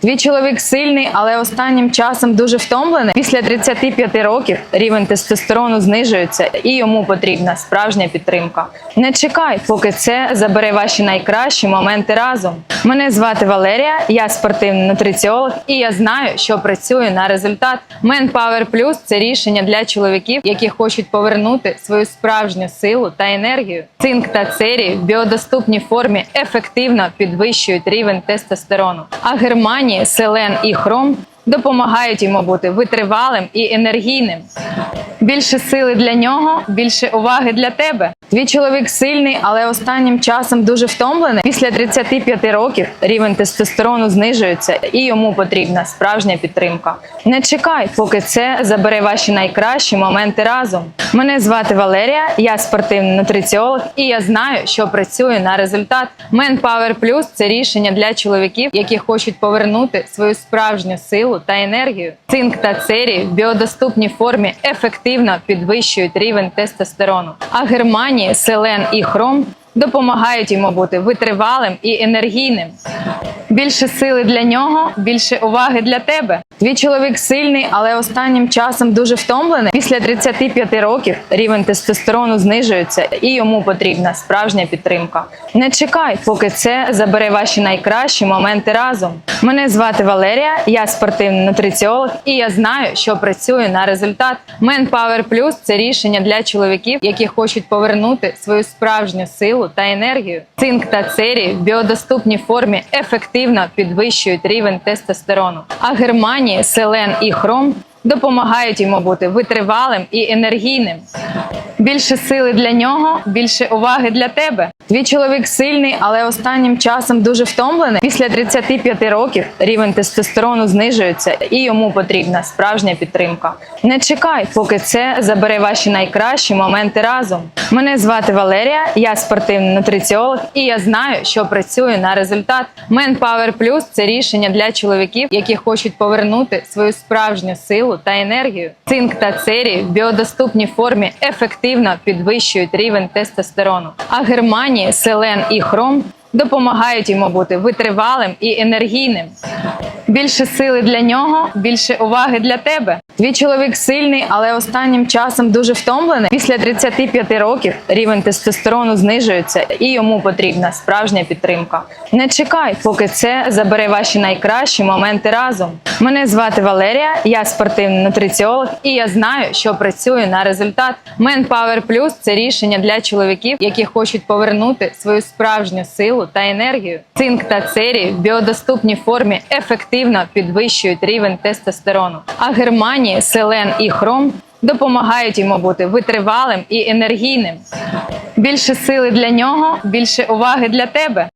Твій чоловік сильний, але останнім часом дуже втомлений. Після 35 років рівень тестостерону знижується, і йому потрібна справжня підтримка. Не чекай, поки це забере ваші найкращі моменти разом. Мене звати Валерія, я спортивний нутриціолог, і я знаю, що працюю на результат. Manpower Plus – це рішення для чоловіків, які хочуть повернути свою справжню силу та енергію. Цинк та церій в біодоступній формі ефективно підвищують рівень тестостерону. А германії, селен і хром допомагають йому бути витривалим і енергійним. Більше сили для нього, більше уваги для тебе. Твій чоловік сильний, але останнім часом дуже втомлений. Після 35 років рівень тестостерону знижується, і йому потрібна справжня підтримка. Не чекай, поки це забере ваші найкращі моменти разом. Мене звати Валерія, я спортивний нутриціолог, і я знаю, що працюю на результат. Manpower Plus – це рішення для чоловіків, які хочуть повернути свою справжню силу та енергію. Цинк та церій в біодоступній формі ефективно підвищують рівень тестостерону. А селен і хром допомагають йому бути витривалим і енергійним. Більше сили для нього, більше уваги для тебе. Твій чоловік сильний, але останнім часом дуже втомлений. Після 35 років рівень тестостерону знижується, і йому потрібна справжня підтримка. Не чекай, поки це забере ваші найкращі моменти разом. Мене звати Валерія, я спортивний нутриціолог, і я знаю, що працюю на результат. Manpower Plus – це рішення для чоловіків, які хочуть повернути свою справжню силу та енергію. Цинк та церій в біодоступній формі ефективно підвищують рівень тестостерону. А германії, селен і хром допомагають йому бути витривалим і енергійним. Більше сили для нього, більше уваги для тебе. Твій чоловік сильний, але останнім часом дуже втомлений. Після 35 років рівень тестостерону знижується, і йому потрібна справжня підтримка. Не чекай, поки це забере ваші найкращі моменти разом. Мене звати Валерія, я спортивний нутриціолог, і я знаю, що працюю на результат. Manpower Plus – це рішення для чоловіків, які хочуть повернути свою справжню силу та енергію. Цинк та церій в біодоступній формі ефективно підвищують рівень тестостерону. А селен і хром допомагають йому бути витривалим і енергійним. Більше сили для нього, більше уваги для тебе. Твій чоловік сильний, але останнім часом дуже втомлений. Після 35 років рівень тестостерону знижується, і йому потрібна справжня підтримка. Не чекай, поки це забере ваші найкращі моменти разом. Мене звати Валерія, я спортивний нутриціолог, і я знаю, що працюю на результат. Manpower Plus – це рішення для чоловіків, які хочуть повернути свою справжню силу та енергію. Цинк та церій в біодоступній формі ефективно підвищують рівень тестостерону. А германії, селен і хром допомагають йому бути витривалим і енергійним. Більше сили для нього, більше уваги для тебе.